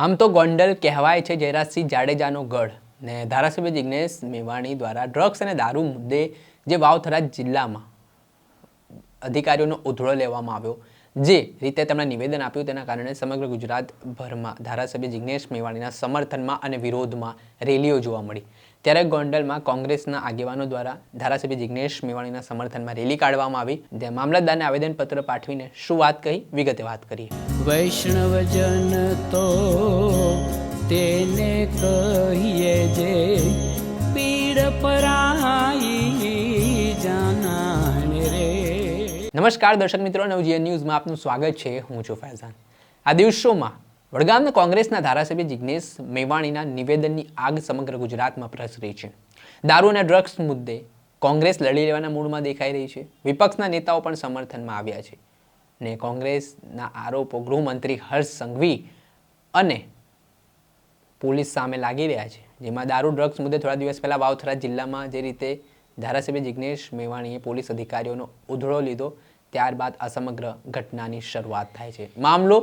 આમ તો ગોંડલ કહેવાય છે જયરાજસિંહ જાડેજાનો ગઢ ને ધારાસભ્ય જિજ્ઞેશ મેવાણી દ્વારા ડ્રગ્સ અને દારૂ મુદ્દે જે વાવથરા જિલ્લામાં અધિકારીઓનો ઉધળો લેવામાં આવ્યો. જે રીતે તેમણે નિવેદન આપ્યું તેના કારણે સમગ્ર ગુજરાતભરમાં ધારાસભ્ય જિજ્ઞેશ મેવાણીના સમર્થનમાં અને વિરોધમાં રેલીઓ જોવા મળી. ત્યારે ગોંડલમાં કોંગ્રેસના આગેવાનો દ્વારા ધારાસભ્ય જિજ્ઞેશ મેવાણીના સમર્થનમાં રેલી કાઢવામાં આવી જે મામલતદારને આવેદનપત્ર પાઠવીને શું વાત કહી, વિગતે વાત કરીએ. વૈષ્ણવજન તો તેને કહીએ જે પીડ પરાઈ નમસ્કાર દર્શક મિત્રો નવજીએન ન્યૂઝમાં આપનું સ્વાગત છે. હું છું ફૈઝાન. આ દિવસોમાં વડગામના કોંગ્રેસના ધારાસભ્ય જિજ્ઞેશ મેવાણીના નિવેદનની આગ સમગ્ર ગુજરાતમાં પ્રસરી છે. દારૂ અને ડ્રગ્સ મુદ્દે કોંગ્રેસ લડી લેવાના મૂડમાં દેખાઈ રહી છે. વિપક્ષના નેતાઓ પણ સમર્થનમાં આવ્યા છે. ને કોંગ્રેસના આરોપો ગૃહમંત્રી હર્ષ સંઘવી અને પોલીસ સામે લાગી રહ્યા છે. જેમાં દારૂ, ડ્રગ્સ મુદ્દે થોડા દિવસ પહેલા વાવથરા જિલ્લામાં જે રીતે ધારાસભ્ય જિજ્ઞેશ મેવાણીએ પોલીસ અધિકારીઓનો ઉધળો લીધો ત્યારબાદ આ સમગ્ર ઘટનાની શરૂઆત થાય છે. મામલો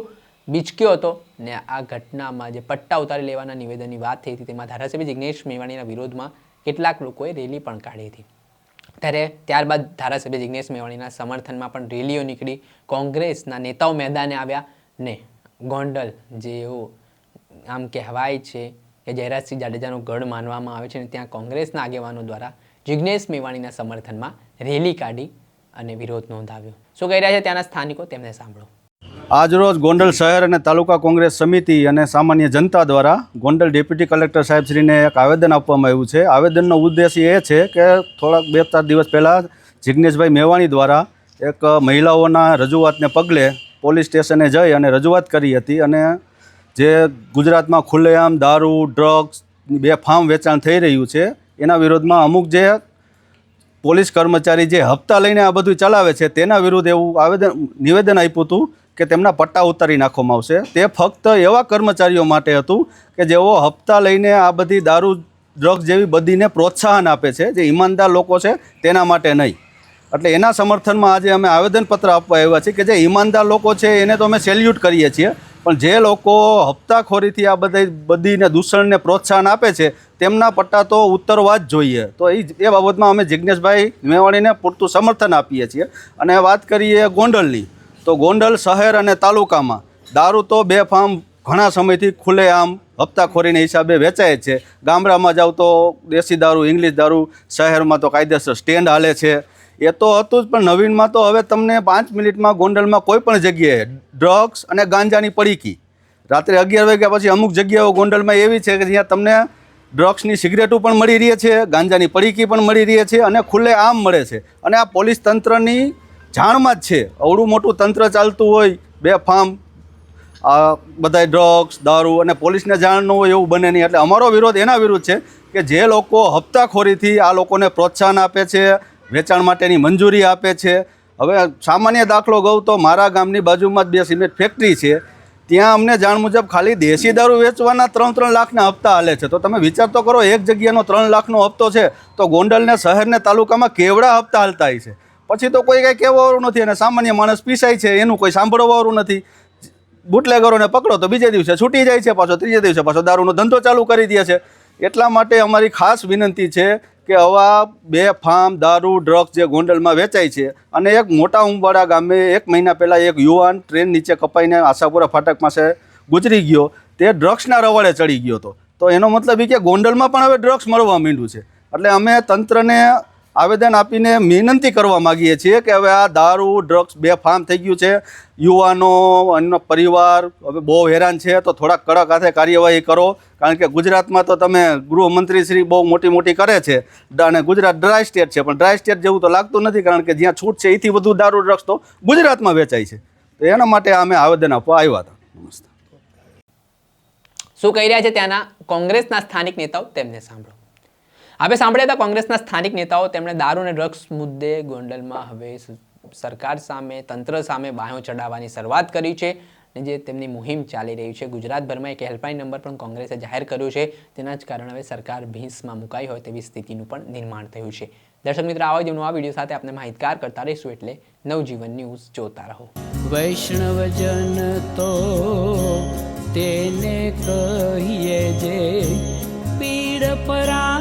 બીચક્યો હતો ને આ ઘટનામાં જે પટ્ટા ઉતારી લેવાના નિવેદનની વાત થઈ હતી તેમાં ધારાસભ્ય જિગ્નેશ મેવાણીના વિરોધમાં કેટલાક લોકોએ રેલી પણ કાઢી હતી. ત્યારે ત્યારબાદ ધારાસભ્ય જિગ્નેશ મેવાણીના સમર્થનમાં પણ રેલીઓ નીકળી. કોંગ્રેસના નેતાઓ મેદાને આવ્યા ને ગોંડલ જેઓ આમ કહેવાય છે કે જયરાજસિંહ જાડેજાનો ગઢ માનવામાં આવે છે અને ત્યાં કોંગ્રેસના આગેવાનો દ્વારા જિગ્નેશ મેવાણીના સમર્થનમાં રેલી કાઢી અને વિરોધ નોંધાવ્યો. શું કહી રહ્યા છે ત્યાંના સ્થાનિકો? તેમને સાંભળો. આજરોજ ગોંડલ શહેર અને તાલુકા કોંગ્રેસ સમિતિ અને સામાન્ય જનતા દ્વારા ગોંડલ ડેપ્યુટી કલેક્ટર સાહેબશ્રીને એક આવેદન આપવામાં આવ્યું છે. આવેદનનો ઉદ્દેશ્ય એ છે કે થોડાક બે ચાર દિવસ પહેલાં જિજ્ઞેશભાઈ મેવાણી દ્વારા એક મહિલાઓના રજૂઆતને પગલે પોલીસ સ્ટેશને જઈ અને રજૂઆત કરી હતી અને જે ગુજરાતમાં ખુલ્લેઆમ દારૂ, ડ્રગ્સ, બે ફાર્મ વેચાણ થઈ રહ્યું છે, એના વિરોધમાં અમુક જે પોલીસ કર્મચારી જે હપ્તા લઈને આ બધું ચલાવે છે, તેના વિરુદ્ધ એવું આવેદન, નિવેદન આપ્યું હતું કે તેમના પટ્ટા ઉતારી નાખવામાં આવશે. તે ફક્ત એવા કર્મચારીઓ માટે હતું કે જેઓ હપ્તા લઈને આ બધી દારૂ, ડ્રગ્સ જેવી બધીને પ્રોત્સાહન આપે છે, જે ઈમાનદાર લોકો છે તેના માટે નહીં. એટલે એના સમર્થનમાં આજે અમે આવેદનપત્ર આપવા આવ્યા છીએ કે જે ઈમાનદાર લોકો છે એને તો અમે સેલ્યુટ કરીએ છીએ પણ જે લોકો હપ્તાખોરીથી આ બધી બધીને દૂષણને પ્રોત્સાહન આપે છે, તેમના પટ્ટા તો ઉતરવા જ જોઈએ. તો એ એ બાબતમાં અમે જિજ્ઞેશભાઈ મેવાણીને પૂરતું સમર્થન આપીએ છીએ. અને વાત કરીએ ગોંડલની, તો ગોંડલ શહેર અને તાલુકામાં દારૂ તો બે ફાર્મ ઘણા સમયથી ખુલ્લેઆમ હપ્તાખોરીને હિસાબે વેચાય છે. ગામડામાં જાવ તો દેશી દારૂ, ઇંગ્લિશ દારૂ શહેરમાં તો કાયદેસર સ્ટેન્ડ હાલે છે. એ તો હતું જ, પણ નવીનમાં તો હવે તમને પાંચ મિનિટમાં ગોંડલમાં કોઈ પણ જગ્યાએ ડ્રગ્સ અને ગાંજાની પડીકી. રાત્રે અગિયાર વાગ્યા પછી અમુક જગ્યાઓ ગોંડલમાં એવી છે કે જ્યાં તમને ડ્રગ્સની સિગરેટો પણ મળી રહી છે, ગાંજાની પડીકી પણ મળી રહી છે અને ખુલ્લે આમ મળે છે. અને આ પોલીસ તંત્રની જાણમાં જ છે. અવડું મોટું તંત્ર ચાલતું હોય, બે ફાર્મ આ બધાય ડ્રગ્સ, દારૂ અને પોલીસને જાણ ન હોય એવું બને નહીં. એટલે અમારો વિરોધ એના વિરુદ્ધ છે કે જે લોકો હપ્તાખોરીથી આ લોકોને પ્રોત્સાહન આપે છે વેચાણ માટેની મંજૂરી આપે છે. હવે સામાન્ય દાખલો કહું તો મારા ગામની બાજુમાં જ બે સિમેન્ટ ફેક્ટરી છે. ત્યાં અમને જાણ મુજબ ખાલી દેશી દારૂ વેચવાના ત્રણ ત્રણ લાખના હપ્તા હાલે છે. તો તમે વિચાર તો કરો, એક જગ્યાનો ત્રણ લાખનો હપ્તો છે, તો ગોંડલને શહેરને તાલુકામાં કેવડા હપ્તા હાલતા હોય છે પછી તો કોઈ કાંઈ કહેવાવાળું નથી અને સામાન્ય માણસ પીસાય છે, એનું કોઈ સાંભળવાવાળું નથી. બુટલેગરોને પકડો તો બીજે દિવસે છૂટી જાય છે પાછો, ત્રીજે દિવસે પાછો દારૂનો ધંધો ચાલુ કરી દે છે. એટલા માટે અમારી ખાસ વિનંતી છે કે આવા બે ફાર્મ, દારૂ ડ્રગ્સ જે ગોંડલમાં વેચાય છે. અને એક મોટા ઉંબાડા ગામે એક મહિના પહેલાં એક યુવાન ટ્રેન નીચે કપાઈને આશાપુરા ફાટક પાસે ગુજરી ગયો. તે ડ્રગ્સના રવાડે ચડી ગયો હતો. તો એનો મતલબ એ કે ગોંડલમાં પણ હવે ડ્રગ્સ મળવા માંડ્યું છે. એટલે અમે તંત્રને આવેદન આપીને વિનંતી કરવા માગીએ છીએ કે હવે આ દારૂ ડ્રગ્સ બે ફાર્મ થઈ ગયું છે. યુવાનો એમનો પરિવાર, હવે બહુ હેરાન છે, તો થોડાક કડક હાથે કાર્યવાહી કરો. કારણ કે ગુજરાતમાં તો તમે ગૃહમંત્રીશ્રી બહુ મોટી મોટી કરે છે. અને ગુજરાત ડ્રાય સ્ટેટ છે, પણ ડ્રાય સ્ટેટ જેવું તો લાગતું નથી, કારણ કે જ્યાં છૂટ છે એથી વધુ દારૂ ડ્રગ્સ તો ગુજરાતમાં વેચાય છે. તો એના માટે અમે આવેદન આપવા આવ્યા હતા. નમસ્તે. શું કહી રહ્યા છે ત્યાંના કોંગ્રેસના સ્થાનિક નેતાઓ? તેમને સાંભળો. આપણે સાંભળ્યા હતા કોંગ્રેસના સ્થાનિક નેતાઓ, તેમણે દારૂ અને ડ્રગ્સ મુદ્દે ગોંડલમાં હવે સરકાર સામે, તંત્ર સામે બાહ્યો ચડાવવાની શરૂઆત કરી છે અને જે તેમની મુહિમ ચાલી રહી છે. ગુજરાતભરમાં એક હેલ્પલાઇન નંબર પણ કોંગ્રેસે જાહેર કર્યો છે. તેના જ કારણે હવે સરકાર ભીંસમાં મુકાઈ હોય તેવી સ્થિતિનું પણ નિર્માણ થયું છે. દર્શક મિત્રો, આવા જ નવા વીડિયો સાથે આપણે માહિતગાર કરતા રહીશું એટલે નવજીવન ન્યૂઝ જોતા રહો. વૈષ્ણવજન તો તેને કહીએ જે પીડ પરાઈ